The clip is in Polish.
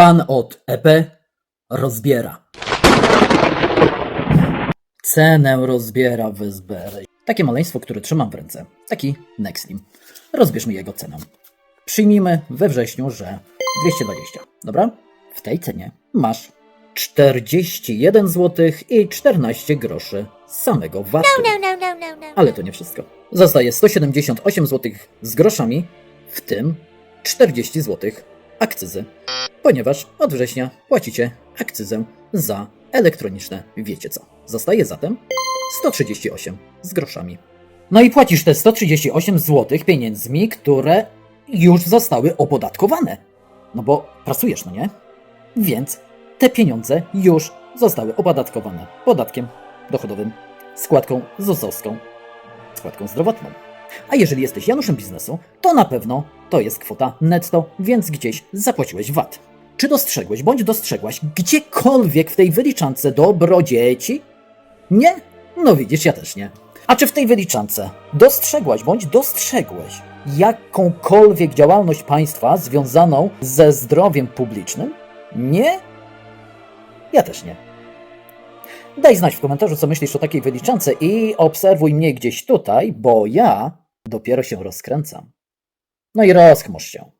Pan od EP rozbiera. Cenę rozbiera w SBR. Takie maleństwo, które trzymam w ręce. Taki Nextim. Rozbierz mi jego cenę. Przyjmijmy we wrześniu, że 220. Dobra? W tej cenie masz 41 zł i 14 groszy samego VAT. No, no, no, no, no. Ale to nie wszystko. Zostaje 178 zł z groszami, w tym 40 zł akcyzy. Ponieważ od września płacicie akcyzę za elektroniczne wiecie co. Zostaje zatem 138 z groszami. No i płacisz te 138 zł pieniędzmi, które już zostały opodatkowane. No bo pracujesz, no nie? Więc te pieniądze już zostały opodatkowane podatkiem dochodowym, składką ZUS-owską, składką zdrowotną. A jeżeli jesteś Januszem biznesu, to na pewno to jest kwota netto, więc gdzieś zapłaciłeś VAT. Czy dostrzegłeś bądź dostrzegłaś gdziekolwiek w tej wyliczance dobro dzieci? Nie? No widzisz, ja też nie. A czy w tej wyliczance dostrzegłaś bądź dostrzegłeś jakąkolwiek działalność państwa związaną ze zdrowiem publicznym? Nie? Ja też nie. Daj znać w komentarzu, co myślisz o takiej wyliczance i obserwuj mnie gdzieś tutaj, bo ja dopiero się rozkręcam. No i rozchmurz się.